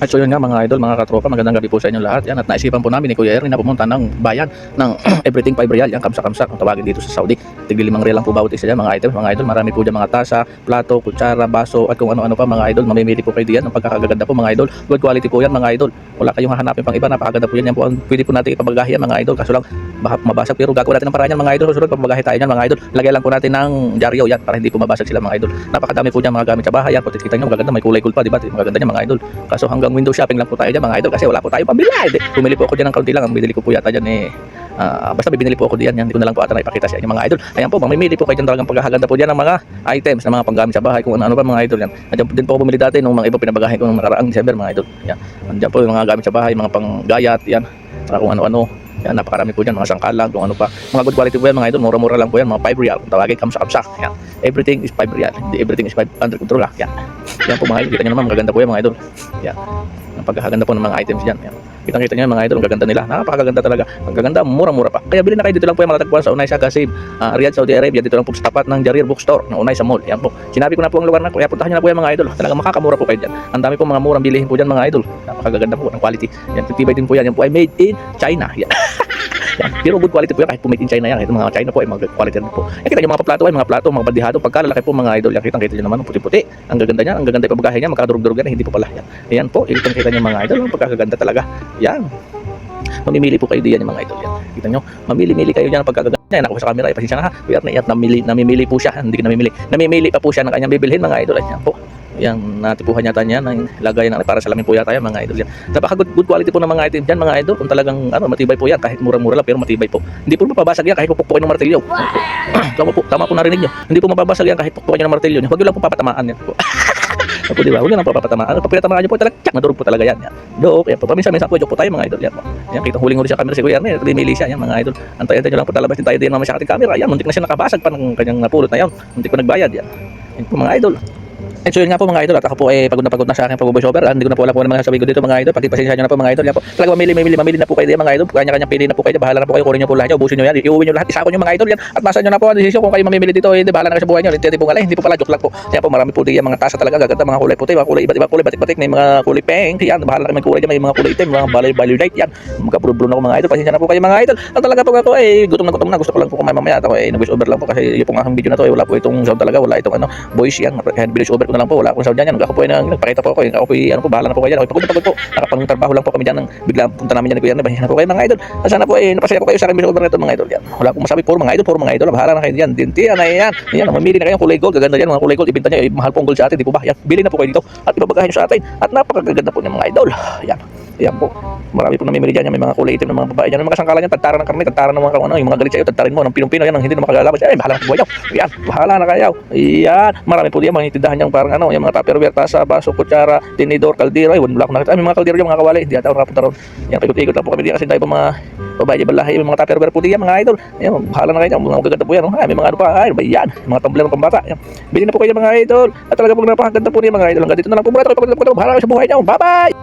At so yun nga mga idol, mga katropa, magandang gabi po sa inyo lahat. Yan, at naisipan po namin ni Kuya Erwin na pumunta ng bayan ng Everything 5 Real. Yan, kamsa-kamsa, kung tawagin dito sa Saudi. Tigli limang real lang po bawat isa dyan mga idol. Mga idol, marami po dyan mga tasa, plato, kutsara, baso, at kung ano-ano pa mga idol. Mamimili po kayo diyan. Ang pagkakaganda po mga idol. Good quality po yan mga idol. Wala kayong hahanapin pang iba, napakaganda po yan. Yan po ang pwede po natin ipabagahe yan mga idol. Kaso lang, mabasag pero gagawin natin ng paraan yan mga idol. Susunod, pabagahe tayo yan mga idol. Lagay lang po natin ng dyaryo yan para hindi po mabasag sila mga idol. Napakadami po dyan mga gamit sa bahay. Yan, kita nyo, magaganda. May kulay cool pa, di ba? Magaganda niya mga idol. Kaso hanggang window shopping lang po tayo dyan mga idol kasi wala po tayong pambili. Bumili po ako dyan ng kaunti lang. Ang binili ko po yata dyan eh Ah, basta binili po ako diyan, yan. Hindi ko na lang po ata na ipakita sa inyo mga idol. Ayan po, mamimili po kayo dyan talagang pagkakaganda po diyan ng mga items, ng mga panggamit sa bahay, kung ano-ano pa mga idol yan. Andiyan din po ako bumili dati nung mga iba pinabagahe ko nung nakaraang December mga idol. Yan. Andiyan po yung mga gamit sa bahay, mga panggayat, yan. Saka kung ano-ano. Yan, napakarami po dyan, mga sangkalang, kung ano pa. Mga good quality po yan mga idol, mura-mura lang po yan, mga 5 real. Kung tawagin, kamsa-kamsa. Yan. Everything is 5 real. Hindi everything is 5 under control ah. Yan. Yan po mga idol, kita nyo naman, magaganda po yan mga idol. Yan. Ang pagkakaganda po ng mga items dyan. Yan. Kitang-kita nyo mga idol, ang gaganda nila. Napakaganda talaga. Ang gaganda, mura-mura pa. Kaya bilhin na kayo dito lang po yung matatagpuan sa Unay sa Gasib, ah, Riyadh, Saudi Arabia. Dito lang po sa tapat ng Jarir Bookstore, ng Unay sa mall. Yan po. Sinabi ko na po ang lugar na, kaya puntahan nyo na po yung mga idol. Talagang makakamura po kayo dyan. Ang dami po mga murang bilihin po dyan mga idol. Napakaganda po ng quality. Yan, titibay din po yan. Yan po ay made in China. Yan. Pero good quality po yan kahit po made in China yan. Ito mga China po ay mga good quality rin po. Yan kita nyo mga plato ay mga plato, mga bandihado. Pagka lalaki po mga idol, yan kitang kita nyo naman puti-puti. Ang gaganda niya, ang gaganda yung pabagahe niya, magkadurog-durog yan, hindi po pala yan. Ayan po, kitang kita nyo mga idol, ang pagkakaganda talaga. Yan. Mamimili po kayo diyan mga idol yan. Kita nyo, mamili-mili kayo diyan pagkaganda. Yan ako sa camera, ay pasensya na ha. We are na namili, namimili po siya, hindi namimili. Namimili pa po siya ng kanyang bibilhin mga idol. Ayan po. Yan, natipuhan yata niya ng lagay ng para sa lamin po yata yan mga idol yan. Napaka good, good quality po ng mga item diyan mga idol. Kung talagang ano, matibay po yan kahit mura-mura lang pero matibay po. Hindi po mapabasag yan kahit pupukpukin ng martilyo. tama po, tama po narinig niyo. Hindi po mababasag yan kahit pupukpukin niyo ng martilyo. Huwag niyo lang po papatamaan yan po. Ako di ba? Huwag lang po papatamaan. Pag pinatamaan niyo po talaga, tsak, nadurog po talaga yan. yan. Dok, yan po. Paminsan-minsan po, joke po tayo mga idol. Yan po. Yan, kita huling-huli sa camera si Kuya Erne. Rimili siya, yan mga idol. Antay-antay niyo lang po talabas din tayo din mamaya sa ating camera. Yan, muntik na siya nakabasag pa ng kanyang napulot na yan. Muntik ko nagbayad yan. Yan po mga idol. Eh, so yun nga po mga idol at ako po eh pagod na pagod na sa aking pag-voice over. Ah, hindi ko na po alam kung ano mga sabihin ko dito mga idol. Pagpasensya nyo na po mga idol. Yan po. Talaga mamili, mamili, mamili na po kayo diyan mga idol. Kanya-kanya pili na po kayo. Bahala na po kayo. Kunin nyo po lahat. yan, Ubusin nyo yan. Iuwi nyo lahat. Isa ko nyo mga idol yan. At basa nyo na po ang desisyon kung kayo mamimili dito. Hindi bahala na kayo sa buhay nyo. Hindi po ngalay. Hindi po pala joke lang po. Kaya po marami po diyan mga tasa talaga. Gaganda mga kulay puti, mga kulay iba't ibang kulay batik-batik. May mga kulay pink. Yan. Bahala na may kulay dyan. May mga kulay itim. Mga balay balay light yan. Magka-blue ako mga idol. Pasensya na po kayo mga idol. At talaga po ako eh gutom na gutom na. Gusto ko lang po kumain mamaya. At ako eh nag-voice over lang po kasi yung pong aking video na to eh wala po itong sound talaga. Wala itong ano voice yan. Kaya voice over ko na lang po. Wala akong sound yan. Ako po ay nag- nagpakita po ako. eh. Ako po ay ano po bahala na po kayo dyan. Ako pagod na pagod po. Nakapang trabaho lang po kami dyan. Nang bigla punta namin dyan ni Kuya Erne. Pasensya na po kayo mga idol. At sana po eh napasaya po kayo sa aking voice over na ito mga idol yan. Wala akong masabi. Puro mga idol. Puro mga idol. Bahala na kayo dyan. Dinti yan. Ayan. Ayan. Mamili na kayo ng kulay gold. Gaganda yan. Mga kulay gold. Ibenta nyo. Eh, mahal pong gold sa atin. Di po ba? Yan. Bili na po kayo dito. At ibabagahin sa atin. At napakaganda po ng mga idol. Yan. Ayan po. Marami po namimili dyan. Yan, May mga kulay itim ng mga babae dyan. May mga sangkalan yan. Tagtaran ng karne. Tagtaran ng mga ano, yung mga galit sa'yo. Tagtarin mo ng pinong-pino yan. Ang hindi na makagalabas. Ay, bahala na po buhay nyo. Ayan. Bahala na kayo. Ayan. Marami po diyan. Mga itindahan niyang parang ano. Yung mga tupperware, tasa, baso, kutsara, tinidor, kaldero. Ay, wala ko nakita. Ay, mga kaldero yung mga kawali. Hindi ata ako nakapunta ron. Yan. Paikot-ikot lang po kami diyan kasi tayo po mga babae dyan balahay. May mga tupperware po diyan mga idol. Ayan. Bahala na kayo. Mga magaganda po yan. Oh. Ay, may mga ano pa. Ay, ba yan. Mga tumbler ng pambata. Ayan. Bili na po kayo mga idol. At talaga po napakaganda po niya mga idol. Hanggang dito na lang po muna. Ito, Bahala kayo sa buhay niyo. Bye-bye!